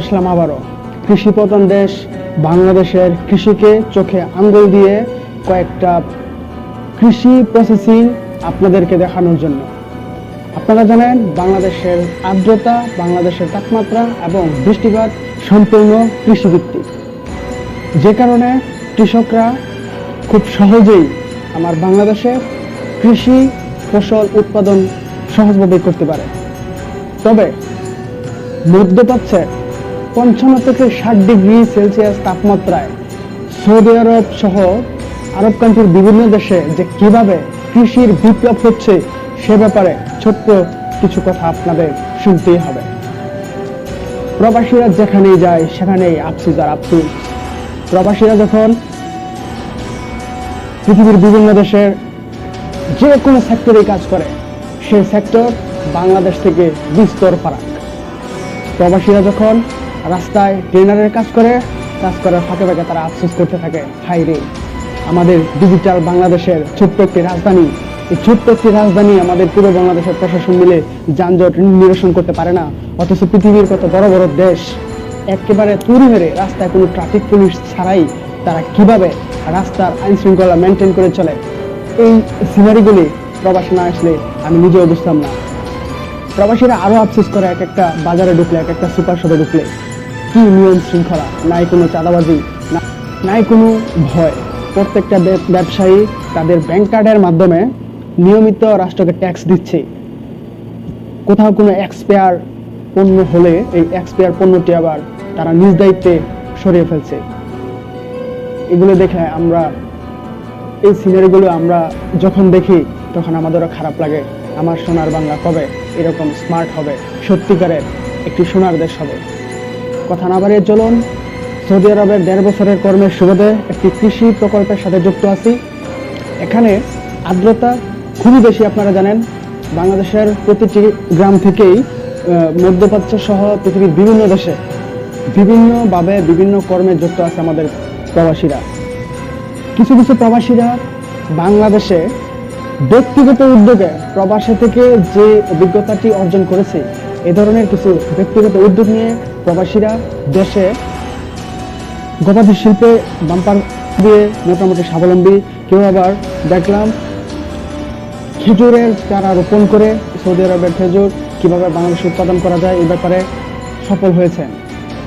আসলাম আবারও। কৃষি প্রধান দেশ বাংলাদেশের কৃষিকে চোখে আঙ্গুল দিয়ে কয়েকটা কৃষি প্রসেসিং আপনাদেরকে দেখানোর জন্য। আপনারা জানেন, বাংলাদেশের আর্দ্রতা, বাংলাদেশের তাপমাত্রা এবং বৃষ্টিপাত সম্পূর্ণ কৃষিভিত্তিক। যে কারণে কৃষকরা খুব সহজেই আমার বাংলাদেশে কৃষি ফসল উৎপাদন সহজভাবে করতে পারে। তবে মধ্যপ্রাচ্যের পঞ্চান্ন থেকে ষাট ডিগ্রি সেলসিয়াস তাপমাত্রায় সৌদি আরব সহ আরব কান্ট্রির বিভিন্ন দেশে যে কীভাবে কৃষির বিপ্লব হচ্ছে সে ব্যাপারে ছোট্ট কিছু কথা আপনাদের শুনতেই হবে। প্রবাসীরা যেখানেই যায়, সেখানেই আফসুস আর আফসুস প্রবাসীরা যখন পৃথিবীর বিভিন্ন দেশের যে কোনো সেক্টরে কাজ করে, সেই সেক্টর বাংলাদেশ থেকে বিস্তর ফারাক। প্রবাসীরা যখন রাস্তায় ট্রেনারের কাজ করে, কাজ করার ফাঁকে ফাঁকে তারা আফসোস করতে থাকে। হাই রে, আমাদের ডিজিটাল বাংলাদেশের ছোট্ট একটি রাজধানী। এই ছোট্ট একটি রাজধানী আমাদের পুরো বাংলাদেশের প্রশাসন মিলে যানজট নিরসন করতে পারে না, অথচ পৃথিবীর কত বড় বড় দেশ। একেবারে তুরি মেরে রাস্তায় কোনো ট্রাফিক পুলিশ ছাড়াই তারা কীভাবে রাস্তার আইন শৃঙ্খলা মেনটেন করে চলে? এই সিনারিগুলি প্রবাসী না আসলে আমি নিজেও বুঝতাম না। প্রবাসীরা আরও আফসোস করে এক একটা বাজারে ঢুকলে, এক একটা সুপার শপে ঢুকলে। কি নিয়ম শৃঙ্খলা? নাই কোনো চাঁদাবাজি নাই কোনো ভয়। প্রত্যেকটা ব্যবসায়ী তাদের ব্যাংক কার্ডের মাধ্যমে নিয়মিত রাষ্ট্রকে ট্যাক্স দিচ্ছে। কোথাও কোনো এক্সপায়ার পণ্য হলে এই এক্সপায়ার পণ্যটি আবার তারা নিজ দায়িত্বে সরিয়ে ফেলছে। এগুলো দেখে আমরা, এই সিনারিগুলো আমরা যখন দেখি, তখন আমাদেরও খারাপ লাগে, আমার সোনার বাংলা কবে? এরকম স্মার্ট হবে, সত্যিকারের একটি সোনার দেশ হবে। কথা না বাড়িয়ে চলুন। সৌদি আরবের দেড় বছরের কর্মের সুবাদে একটি কৃষি প্রকল্পের সাথে যুক্ত আছি। এখানে আর্দ্রতা খুবই বেশি আপনারা জানেন। বাংলাদেশের প্রতিটি গ্রাম থেকেই মধ্যপ্রাচ্য সহ পৃথিবীর বিভিন্ন দেশে বিভিন্নভাবে বিভিন্ন কর্মে যুক্ত আছে আমাদের প্রবাসীরা। কিছু কিছু প্রবাসীরা বাংলাদেশে ব্যক্তিগত উদ্যোগে প্রবাসে থেকে যে অভিজ্ঞতাটি অর্জন করেছে এ ধরনের কিছু ব্যক্তিগত উদ্যোগ নিয়ে প্রবাসীরা দেশে গবাদি শিল্পে বাম্পার দিয়ে মোটামুটি স্বাবলম্বী। কেউ আবার দেখলাম খেজুরের চারা রোপণ করে সৌদি আরবের খেজুর কীভাবে বাংলাদেশে উৎপাদন করা যায় এই ব্যাপারে সফল হয়েছে।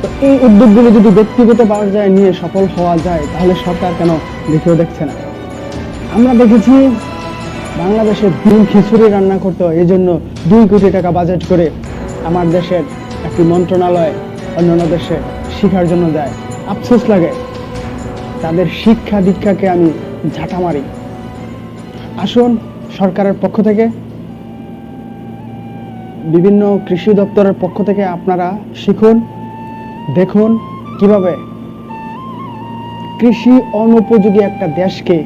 তো এই উদ্যোগগুলো যদি ব্যক্তিগত পর্যায়ে নিয়ে সফল হওয়া যায়, তাহলে সরকার কেন দেখেও দেখছে না? আমরা দেখেছি বাংলাদেশে ডিম খিচুড়ি রান্না করতে এই জন্য দুই কোটি টাকা বাজেট করে আমার দেশের একটি মন্ত্রণালয় অন্যান্য দেশে শিখার জন্য যায়। আফসোস লাগে। তাদের শিক্ষা দীক্ষাকে আমি ঝাঁটা মারি। আসুন সরকারের পক্ষ থেকে, বিভিন্ন কৃষি দপ্তরের পক্ষ থেকে আপনারা শিখুন, দেখুন কীভাবে কৃষি অনুপযোগী একটা দেশকে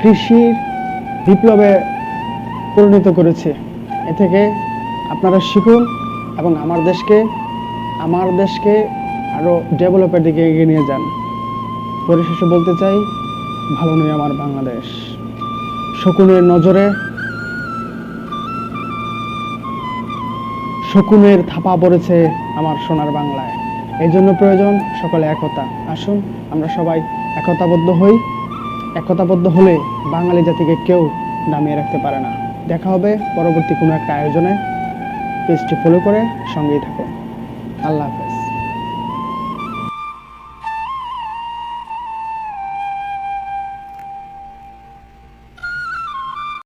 কৃষির বিপ্লবে পরিণত করেছে। এ থেকে আপনারা শিখুন এবং আমার দেশকে আমার দেশকে আরও ডেভেলপের দিকে এগিয়ে নিয়ে যান। পরিশেষে বলতে চাই, ভালো নেই আমার বাংলাদেশ। শকুনের নজরে, শকুনের থাপা পড়েছে আমার সোনার বাংলায়। এই জন্য প্রয়োজন সকলে একতা। আসুন, আমরা সবাই একতাবদ্ধ হই। একতাবদ্ধ হলে বাঙালি জাতিকে কেউ নামিয়ে রাখতে পারে না। দেখা হবে পরবর্তী কোনো একটা আয়োজনে। পেজটি ফলো করে সঙ্গেই থাকুন। আল্লাহ হাফেজ।